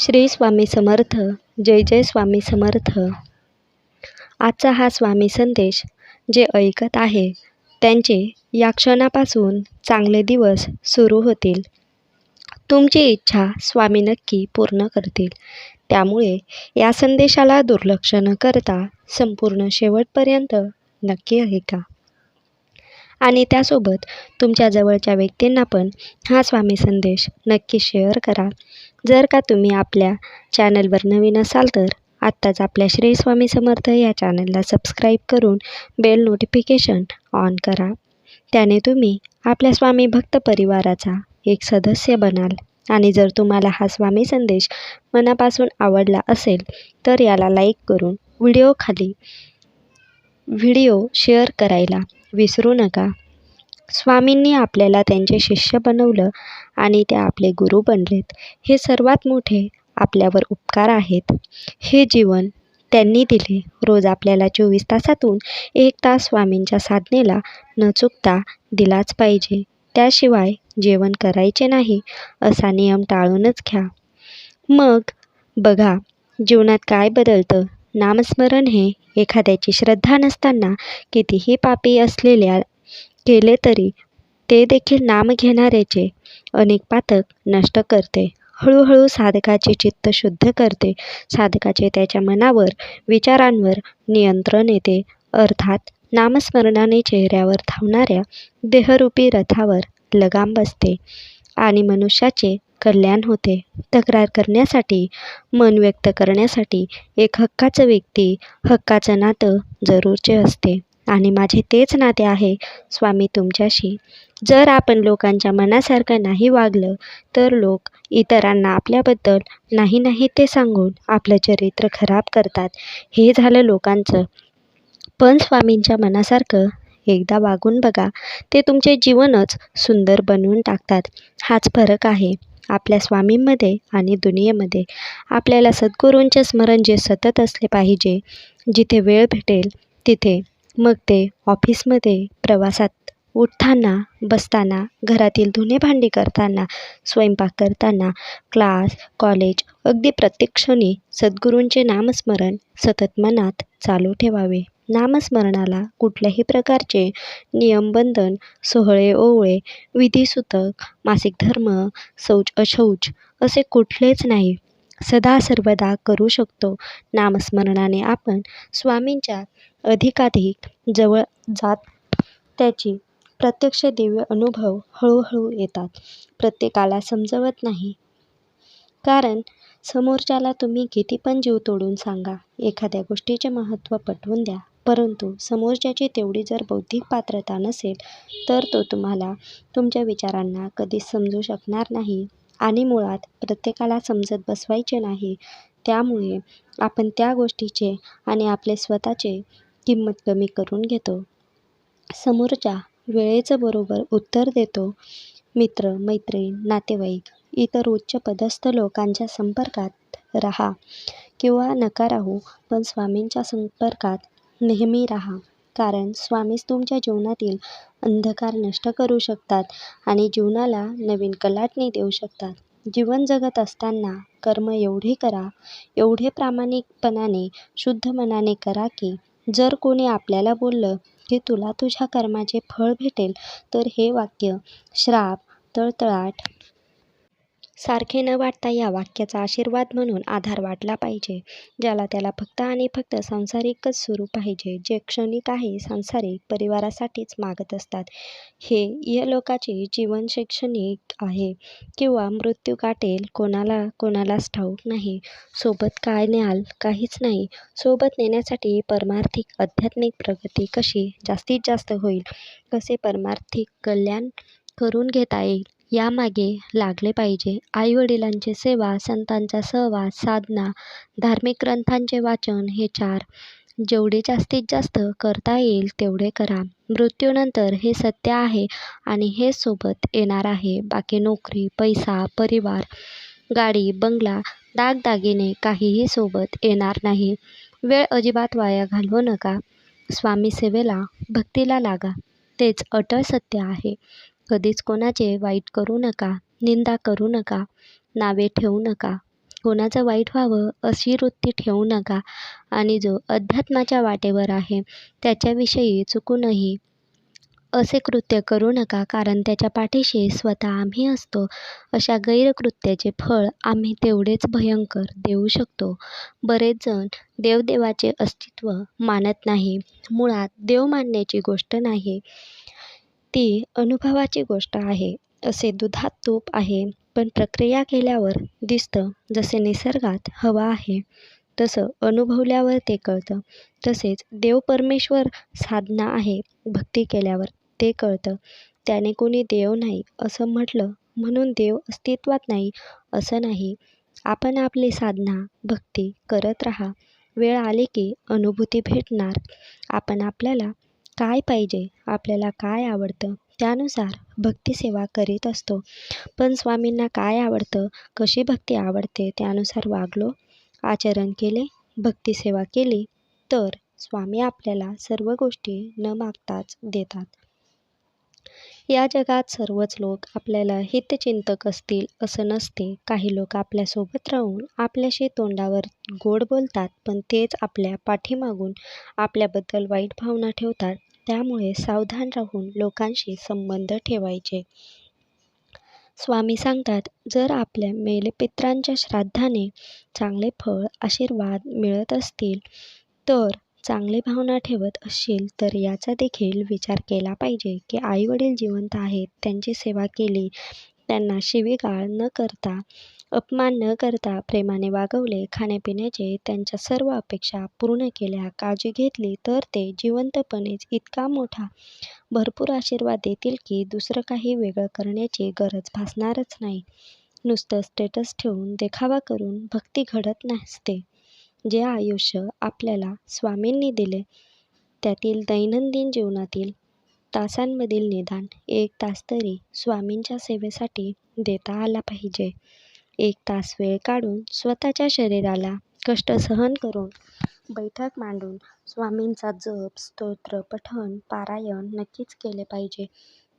श्री स्वामी समर्थ जय जय स्वामी समर्थ. आजचा हा स्वामी संदेश जे ऐकत आहे त्यांचे या क्षणापासून चांगले दिवस सुरू होतील. तुमची इच्छा स्वामी नक्की पूर्ण करतील. त्यामुळे या संदेशाला दुर्लक्ष न करता संपूर्ण शेवटपर्यंत नक्की ऐका. आणि त्यासोबत तुमच्या जवळच्या व्यक्तींना पण हा स्वामी संदेश नक्की शेअर करा. जर का तुम्ही आपल्या चॅनलवर नवीन असाल तर आत्ताच आपल्या श्री स्वामी समर्थ या चॅनलला सबस्क्राईब करून बेल नोटिफिकेशन ऑन करा. त्याने तुम्ही आपल्या स्वामी भक्त परिवाराचा एक सदस्य बनाल. आणि जर तुम्हाला हा स्वामी संदेश मनापासून आवडला असेल तर याला लाईक करून व्हिडिओ खाली व्हिडिओ शेअर करायला विसरू नका. स्वामींनी आपल्याला त्यांचे शिष्य बनवलं आणि ते आपले गुरु बनलेत. हे सर्वात मोठे आपल्यावर उपकार आहेत. हे जीवन त्यांनी दिले. रोज आपल्याला चोवीस तासातून एक तास स्वामींच्या साधनेला न चुकता दिलाच पाहिजे. त्याशिवाय जेवण करायचे नाही असा नियम टाळूनच घ्या. मग बघा जीवनात काय बदलतं? नामस्मरण हे एखाद्याची श्रद्धा नसताना कितीही पापी असलेल्या केले तरी ते देखील नाम घेणाऱ्याचे अनेक पातक नष्ट करते. हळूहळू साधकाचे चित्त शुद्ध करते. साधकाचे त्याच्या मनावर विचारांवर नियंत्रण येते. अर्थात नामस्मरणाने चेहऱ्यावर धावणाऱ्या देहरूपी रथावर लगाम बसते आणि मनुष्याचे कल्याण होते. तक्रार करण्यासाठी मन व्यक्त करण्यासाठी एक हक्काचं व्यक्ती हक्काचं नातं जरूरचे असते. आणि माझे तेच नाते आहे. स्वामी तुमच्याशी. जर आपण लोकांच्या मनासारखं नाही वागलं तर लोक इतरांना आपल्याबद्दल नाही नाही ते सांगून आपलं चरित्र खराब करतात. हे झालं लोकांचं. पण स्वामींच्या मनासारखं एकदा वागून बघा. ते तुमचे जीवनच सुंदर बनवून टाकतात. हाच फरक आहे आपल्या स्वामींमध्ये आणि दुनियेमध्ये. आपल्याला सद्गुरूंचे स्मरण जे सतत असले पाहिजे जिथे वेळ भेटेल तिथे मग ते ऑफिसमध्ये प्रवासात उठताना बसताना घरातील धुणे भांडी करताना स्वयंपाक करताना क्लास कॉलेज अगदी प्रत्येक क्षणी सद्गुरूंचे नामस्मरण सतत मनात चालू ठेवावे. नामस्मरणाला कुठल्याही प्रकारचे नियमबंधन सोहळे ओवळे विधिसूतक मासिक धर्म शौच अशौच असे कुठलेच नाही. सदा सर्वदा करू शकतो. नामस्मरणाने आपण स्वामींच्या अधिकाधिक जवळ जात त्याची प्रत्यक्ष दिव्य अनुभव हळूहळू येतात. प्रत्येकाला समजवत नाही. कारण समोरच्याला तुम्ही किती पण जीव तोडून सांगा एखाद्या गोष्टीचे महत्त्व पटवून द्या. परंतु समोरच्याची तेवढी जर बौद्धिक पात्रता नसेल तर तो तुम्हाला तुमच्या विचारांना कधीच समजू शकणार नाही. आणि मुळात प्रत्येकाला समजत बसवायचे नाही. त्यामुळे आपण त्या गोष्टीचे आणि आपले स्वतःचे किंमत कमी करून घेतो. समोरच्या वेळेचं बरोबर उत्तर देतो. मित्र मैत्रीण नातेवाईक इतर उच्च पदस्थ लोकांच्या संपर्कात राहा किंवा नका राहू पण स्वामींच्या संपर्कात नेहमी राहा. कारण स्वामीच तुमच्या जीवनातील अंधकार नष्ट करू शकतात आणि जीवनाला नवीन कलाटणी देऊ शकतात. जीवन जगत असताना कर्म एवढे करा एवढे प्रामाणिकपणाने शुद्ध मनाने करा की जर कोणी आपल्याला बोललं की तुला तुझ्या कर्माचे फळ भेटेल तर हे वाक्य श्राप तळतळाट सारखे न वाटता या वाक्याचा आशीर्वाद म्हणून आधार वाटला पाहिजे ज्याला त्याला फक्त आणि फक्त सांसारिकच सुरू पाहिजे जे क्षणिक आहे सांसारिक परिवारासाठीच मागत असतात. हे इहलोकाचे जीवन शैक्षणिक आहे किंवा मृत्यू गाठेल कोणाला कोणालाच ठाऊक नाही. सोबत काय न्याल काहीच नाही. सोबत नेण्यासाठी परमार्थिक आध्यात्मिक प्रगती कशी जास्तीत जास्त होईल? कसे परमार्थिक कल्याण करून घेता येईल? यामागे लागले पाहिजे. आईवडिलांची सेवा संतांचा सहवास साधना धार्मिक ग्रंथांचे वाचन हे चार. जेवढे जास्तीत जास्त करता येईल तेवढे करा. मृत्यूनंतर हे सत्य आहे आणि हे सोबत येणार आहे. बाकी नोकरी पैसा परिवार गाडी बंगला दागदागिने काहीही सोबत येणार नाही. वेळ अजिबात वाया घालवू नका. स्वामी सेवेला भक्तीला लागा. तेच अटळ सत्य आहे. कधीच कोणाचे वाईट करू नका निंदा करू नका नावे ठेवू नका. कोणाचं वाईट व्हावं अशी वृत्ती ठेवू नका. आणि जो अध्यात्माच्या वाटेवर आहे त्याच्याविषयी चुकूनही असे कृत्य करू नका कारण त्याच्या पाठीशी स्वतः आम्ही असतो. अशा गैरकृत्याचे फळ आम्ही तेवढेच भयंकर देऊ शकतो. बरेच जण देवदेवाचे अस्तित्व मानत नाही. मुळात देव मानण्याची गोष्ट नाही. ती अनुभवाची गोष्ट आहे असे दुधात तूप आहे. पण प्रक्रिया केल्यावर दिसतं जसे निसर्गात हवा आहे तसं अनुभवल्यावर ते कळतं. तसेच देव परमेश्वर साधना आहे भक्ती केल्यावर ते कळतं. त्याने कोणी देव नाही असं म्हटलं म्हणून देव अस्तित्वात नाही असं नाही. आपण आपली साधना भक्ती करत राहा. वेळ आली की अनुभूती भेटणार. आपण आपल्याला काय पाहिजे? आपल्याला काय आवडतं? त्यानुसार भक्तिसेवा करीत असतो. पण स्वामींना काय आवडतं? कशी भक्ती आवडते? त्यानुसार वागलो आचरण केले भक्तिसेवा केली तर स्वामी आपल्याला सर्व गोष्टी न मागताच देतात. या जगात सर्वच लोक आपल्याला हितचिंतक असतील असं नसते. काही लोक आपल्यासोबत राहून आपल्याशी तोंडावर गोड बोलतात पण तेच आपल्या पाठीमागून आपल्याबद्दल वाईट भावना ठेवतात. त्यामुळे सावधान राहून लोकांशी संबंध ठेवायचे. स्वामी सांगतात जर आपल्या मेलपित्रांच्या श्राद्धाने चांगले फळ आशीर्वाद मिळत असतील तर चांगली भावना ठेवत असशील तर याचा देखील विचार केला पाहिजे की आईवडील जिवंत आहेत त्यांची सेवा केली त्यांना शिवीगाळ न करता अपमान न करता प्रेमाने वागवले खाण्यापिण्याचे त्यांच्या सर्व अपेक्षा पूर्ण केल्या काळजी घेतली तर ते जिवंतपणेच इतका मोठा भरपूर आशीर्वाद देतील की दुसरं काही वेगळं करण्याची गरज भासणारच नाही. नुसतं स्टेटस ठेवून देखावा करून भक्ती घडत नसते. जे आयुष्य आपल्याला स्वामींनी दिले त्यातील दैनंदिन जीवनातील तासांमधील निदान एक तास तरी स्वामींच्या सेवेसाठी देता आला पाहिजे. एक तास वेळ काढून स्वतःच्या शरीराला कष्ट सहन करून बैठक मांडून स्वामींचा जप स्तोत्र पठण पारायण नक्कीच केले पाहिजे.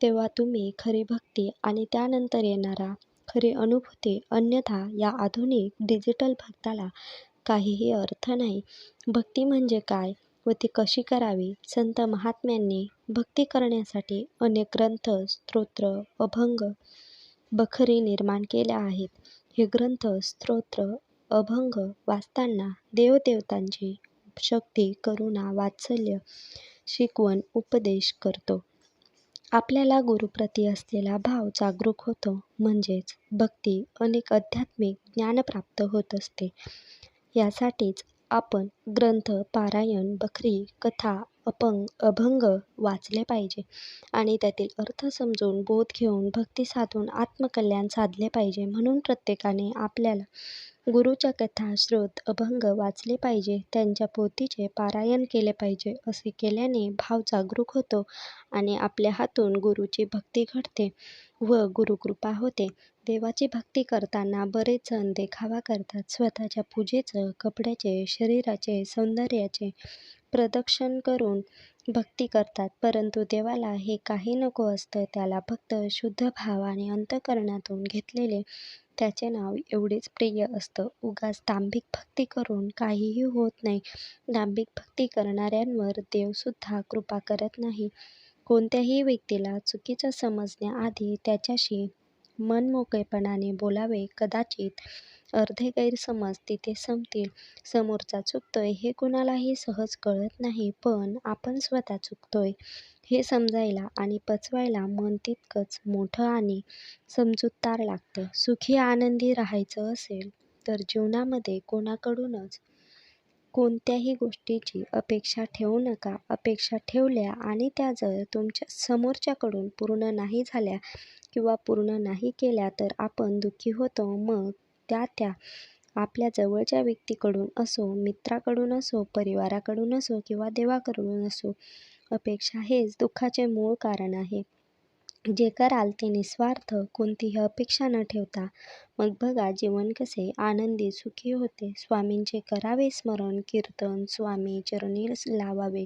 तेव्हा तुम्ही खरी भक्ती आणि त्यानंतर येणारा खरी अनुभूती अन्यथा या आधुनिक डिजिटल भक्ताला काहीही अर्थ नाही. भक्ती म्हणजे काय व ती कशी करावी? संत महात्म्यांनी भक्ती करण्यासाठी अनेक ग्रंथ स्तोत्र अभंग बखरी निर्माण केल्या आहेत. हे ग्रंथ स्तोत्र अभंग वाचताना देवदेवतांची शक्ती करुणा वात्सल्य शिकवण उपदेश करतो. आपल्याला गुरुप्रती असलेला भाव जागरूक होतो. म्हणजेच भक्ती अनेक आध्यात्मिक ज्ञान प्राप्त होत असते. यासाठीच आपण ग्रंथ पारायण बखरी कथा अपंग अभंग वाचले पाहिजे आणि त्यातील अर्थ समजून बोध घेऊन भक्ती साधून आत्मकल्याण साधले पाहिजे म्हणून प्रत्येकाने आपल्याला गुरुच्या कथा श्रोत अभंग वाचले पाहिजे त्यांच्या पोथीचे पारायण केले पाहिजे असे केल्याने भाव जागरूक होतो आणि आपल्या हातून गुरुची भक्ती घडते व गुरुकृपा होते. देवाची भक्ती करताना बरेच जण देखावा करतात. स्वतःच्या पूजेचं कपड्याचे शरीराचे सौंदर्याचे प्रदक्षण करून भक्ती करतात. परंतु देवाला हे काही नको असतं. त्याला फक्त शुद्ध भावाने अंतकरणातून घेतलेले त्याचे नाव एवढेच प्रिय असतं. उगाच दांभिक भक्ती करून काहीही होत नाही. दांभिक भक्ती करणाऱ्यांवर देवसुद्धा कृपा करत नाही. कोणत्याही व्यक्तीला चुकीचं समजण्याआधी त्याच्याशी मनमोकळेपणाने बोलावे कदाचित अर्धे गैरसमज तिथे संपतील. समोरचा चुकतोय हे कुणालाही सहज कळत नाही पण आपण स्वतः चुकतोय हे समजायला आणि पचवायला मन तितकंच मोठं आणि समजूतदार लागतं. सुखी आनंदी राहायचं असेल तर जीवनामध्ये कोणाकडूनच कोणत्याही गोष्टीची अपेक्षा ठेवू नका. अपेक्षा ठेवल्या आणि त्या जर तुमच्या समोरच्याकडून पूर्ण नाही झाल्या किंवा पूर्ण नाही केल्या तर आपण दुःखी होतो. मग त्या त्या आपल्या जवळच्या व्यक्तीकडून असो मित्राकडून असो परिवाराकडून असो किंवा देवाकडून असो अपेक्षा हेच दुःखाचे मूळ कारण आहे. जे कराल ते निस्वार्थ कोणतीही अपेक्षा न ठेवता मग बघा जीवन कसे आनंदी सुखी होते. स्वामींचे करावे स्मरण कीर्तन स्वामी चरणी लावावे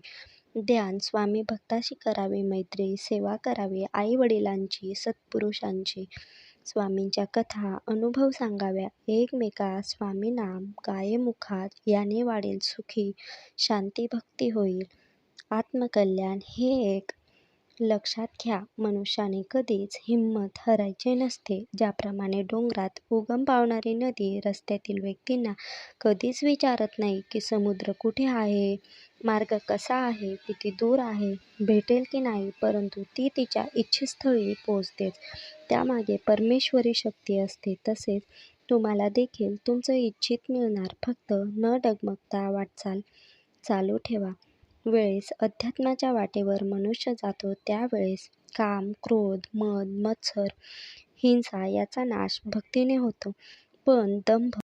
ध्यान स्वामी भक्ताशी करावे मैत्री सेवा करावी आई वडिलांची सत्पुरुषांची स्वामींच्या कथा अनुभव सांगाव्या. एकमेकास स्वामीनाम गायमुखात याने वाढेल सुखी शांती भक्ती होईल. आत्मकल्याण हे एक लक्षात घ्या मनुष्याने कधीच हिंमत हरायचे नसते. ज्याप्रमाणे डोंगरात उगम पावणारी नदी रस्त्यातील व्यक्तींना कधीच विचारत नाही की समुद्र कुठे आहे मार्ग कसा आहे किती दूर आहे भेटेल की नाही परंतु ती तिच्या इच्छितस्थळी पोहोचतेच. त्यामागे परमेश्वरी शक्ती असते. तसेच तुम्हाला देखील तुमचं इच्छित मिळणार. फक्त न डगमगता वाटचाल चालू ठेवा. वेळेस अध्यात्माच्या वाटेवर मनुष्य जातो त्यावेळेस काम क्रोध मद मत्सर हिंसा याचा नाश भक्तीने होतो. पण दंभ